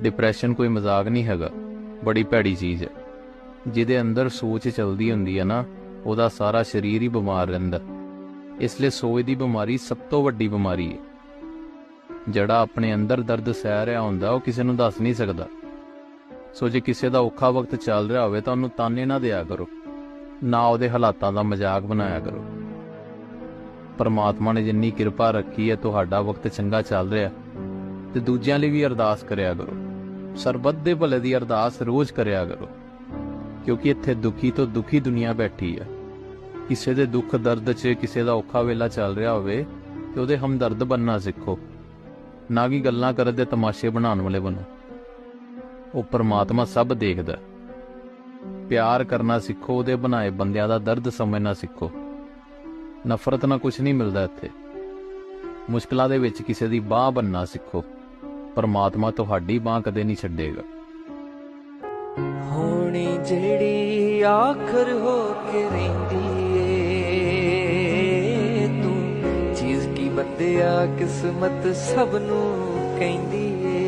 Depression ਕੋਈ ਮਜ਼ਾਕ ਨਹੀਂ ਹੈਗਾ। ਬੜੀ ਭੈੜੀ ਚੀਜ਼ ਹੈ। ਜਿਹਦੇ ਅੰਦਰ ਸੋਚ ਚੱਲਦੀ ਹੁੰਦੀ ਹੈ ਨਾ, ਉਹਦਾ ਸਾਰਾ ਸਰੀਰ ਹੀ ਬਿਮਾਰ ਰਹਿੰਦਾ। ਇਸ ਲਈ ਸੋਚ ਦੀ ਬਿਮਾਰੀ ਸਭ ਤੋਂ ਵੱਡੀ ਬਿਮਾਰੀ ਹੈ। ਜਿਹੜਾ ਆਪਣੇ ਅੰਦਰ ਦਰਦ ਸਹਿ ਰਿਹਾ ਹੁੰਦਾ, ਉਹ ਕਿਸੇ ਨੂੰ ਦੱਸ ਨਹੀਂ ਸਕਦਾ। ਸੋ ਜੇ ਕਿਸੇ ਦਾ ਔਖਾ ਵਕਤ ਚੱਲ ਰਿਹਾ ਹੋਵੇ, ਤਾਂ ਉਹਨੂੰ ਤਾਨੇ ਨਾ ਦਿਆ ਕਰੋ। ਨਾ ਉਹਦੇ ਹਾਲਾਤਾਂ ਦਾ ਮਜ਼ਾਕ ਬਣਾਇਆ ਕਰੋ। ਪਰਮਾਤਮਾ ਨੇ ਜਿੰਨੀ ਕਿਰਪਾ ਰੱਖੀ ਹੈ, ਤੁਹਾਡਾ ਵਕਤ ਚੰਗਾ ਚੱਲ ਰਿਹਾ। ਤੇ ਦੂਜਿਆਂ ਲਈ ਵੀ ਅਰਦਾਸ ਕਰਿਆ ਕਰੋ। ਸਰਬੱਤ ਦੇ ਭਲੇ ਦੀ ਅਰਦਾਸ ਰੋਜ਼ ਕਰਿਆ ਕਰੋ, ਕਿਉਂਕਿ ਇੱਥੇ ਦੁਖੀ ਤੋਂ ਦੁਖੀ ਦੁਨੀਆ ਬੈਠੀ ਹੈ ਕਿਸੇ ਦੇ ਦੁੱਖ ਦਰਦ 'ਚ ਕਿਸੇ ਦਾ ਔਖਾ ਵੇਲਾ ਚੱਲ ਰਿਹਾ ਹੋਵੇ ਤੇ ਉਹਦੇ ਹਮਦਰਦ ਬੰਨਣਾ ਸਿੱਖੋ। ਨਾ ਕਿ ਗੱਲਾਂ ਕਰਨ ਦੇ ਤਮਾਸ਼ੇ ਬਣਾਉਣ ਵਾਲੇ ਬਣੋ। ਉਹ ਪਰਮਾਤਮਾ ਸਭ ਦੇਖਦਾ। ਪਿਆਰ ਕਰਨਾ ਸਿੱਖੋ, ਉਹਦੇ ਬਣਾਏ ਬੰਦਿਆਂ ਦਾ ਦਰਦ ਸਮਝਣਾ ਸਿੱਖੋ। ਨਫ਼ਰਤ ਨਾਲ ਕੁਝ ਨਹੀਂ ਮਿਲਦਾ ਇੱਥੇ। ਮੁਸ਼ਕਲਾਂ ਦੇ ਵਿੱਚ ਕਿਸੇ ਦੀ ਬਾਹ ਬੰਨਣਾ ਸਿੱਖੋ। ਪਰਮਾਤਮਾ ਤੁਹਾਡੀ ਬਾਹ ਕਦੇ ਨਹੀਂ ਛੱਡੇਗਾ। ਹੋਣੀ ਜਿਹੜੀ ਆਖਰ ਹੋ ਕੇ ਰਹਿੰਦੀ ਏ, ਤੂੰ ਚੀਜ਼ ਕੀ ਬੰਦਿਆ ਕਿਸਮਤ ਸਭ ਨੂੰ ਕਹਿੰਦੀ ਏ।